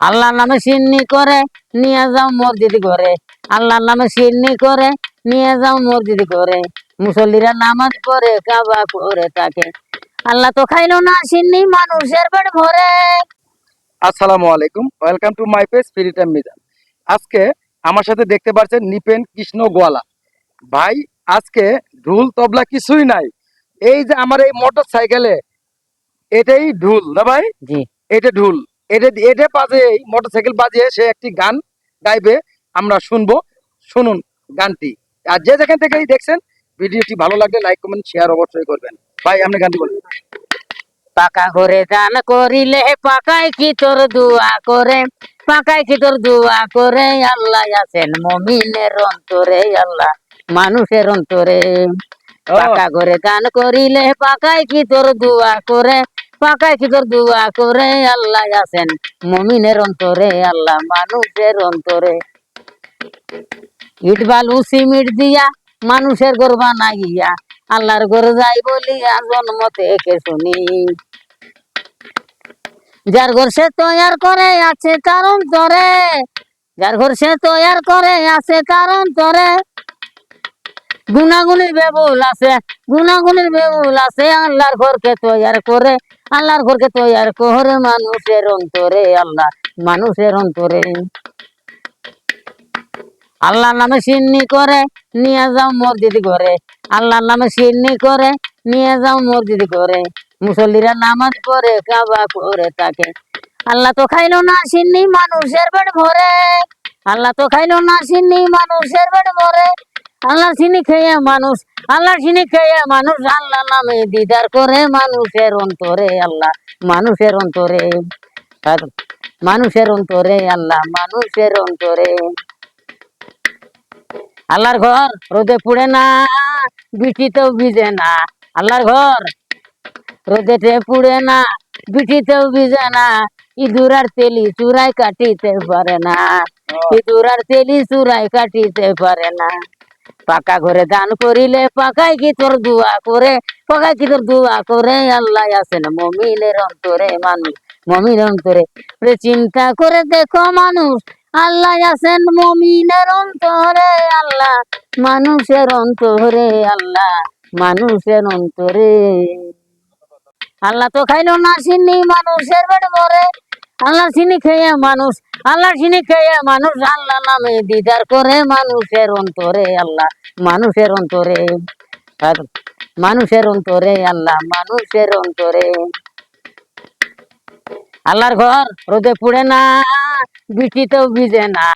আল্লাহর নামে সিন্নি করে নিয়ে যাও মসজিদ করে আল্লাহর নামে সিন্নি করে নিয়ে যাও মসজিদ করে মুসল্লিরা নামাজ পড়ে কাবা করে থাকে। আল্লাহ তো খাইলো না সিন্নি মানুষের পেট ভরে। আসসালামু আলাইকুম ওয়েলকাম টু মাই পেজ ফিরিটাম মিজান। আজকে আমার সাথে দেখতে পাচ্ছেন নিপেন কৃষ্ণ গোয়ালা। ভাই আজকে ঢুল তবলা কিছুই নাই। এই যে আমার এই মোটর সাইকেলে এটাই ঢুল না ভাই? জি। এটা ঢুল। এটা এটা বাজে মোটর সাইকেল বাজিয়ে সে একটি গান গাইবে আমরা শুনব। শুনুন গানটি। আর যে যেখান থেকেই দেখছেন ভিডিওটি ভালো লাগলে লাইক কমেন্ট শেয়ার অবশ্যই করবেন। ভাই আপনি গানটি বলবেন পাকা করে দান করিলে পাকায় কি তোর দুয়া করে? পাকায় কি তোর দুয়া করে? আল্লাহ আছেন মমিনের অন্তরে আল্লাহ মানুষের অন্তরে। পাকা করে দান করিলে পাকায় কি তোর দুয়া করে? পাকায় কি তোর দুয়া করে আল্লাহ আছেন। মমিনের অন্তরে আল্লাহ, মানুষের অন্তরে। ইট বালু সিমিট দিয়া মানুষের ঘর বানাইয়া, আল্লাহর ঘর যাই বলিয়া জন্ম থেকে শুনি। যার ঘর সে তৈয়ার করে আছে তার অন্তরে, যার ঘর সে তৈয়ার করে আছে তার অন্তরে গুনাগুনির বেবুল আছে গুনাগুনির বেবুল আছে, আল্লাহর ঘরকে তৈয়ার করে, আল্লাহর ঘরকে তৈয়ার করে মানুষের অন্তরে, আল্লাহ মানুষের অন্তরে। আল্লাহর নামে সিন্নি করে, নিয়ে যাও মসজিদ ঘরে। আল্লাহর নামে সিন্নি করে, নিয়ে যাও মসজিদ ঘরে। মুসল্লিরা নামাজ পড়ে, কাবা করে থাকে। আল্লাহ তো খাইলো না সিন্নি মানুষের পেট ভরে। আল্লাহ তো খাইলো না সিন্নি মানুষের পেট ভরে। আল্লাহ চিনি খেয়ে মানুষ আল্লাহ চিনি খেয়ে মানুষ আল্লাহ নামে দিদার করে মানুষের অন্তরে আল্লাহ মানুষের অন্তরে। মানুষের অন্তরে আল্লাহ মানুষের অন্তরে। আল্লাহর ঘর রোদে পুড়ে না বৃষ্টিতেও ভিজে না। আল্লাহর ঘর রোদে রোদেতে পুড়ে না বৃষ্টিতেও ভিজে না। ইঁদুর আর তেলি চুরাই কাটিতে পারে না। ইঁদুর আর তেলি চুরাই কাটিতে পারে না। পাকা ঘরে দান করিলে পাকাই কি তোর দুয়া করে? পাকাই কি তোর দুয়া করে? আল্লাহ আছেন মমিনের অন্তরে মানুষ, মমিনের অন্তরে। চিন্তা করে দেখো মানুষ, আল্লাহ আছেন মমিনের অন্তরে আল্লাহ, মানুষের অন্তরে আল্লাহ, মানুষের অন্তরে। আল্লাহ তো খাইলো না চিনি মানুষের পেট ভরে। আল্লাহ চিনি খেয়ে মানুষ, আল্লাহ চিনি খেয়ে মানুষ, আল্লাহ নামে দিদার করে মানুষের অন্তরে আল্লাহ, মানুষের অন্তরে। মানুষের অন্তরে আল্লাহ, মানুষের অন্তরে। আল্লাহর ঘর রোদে পুড়ে না, বৃষ্টিতেও ভিজে না।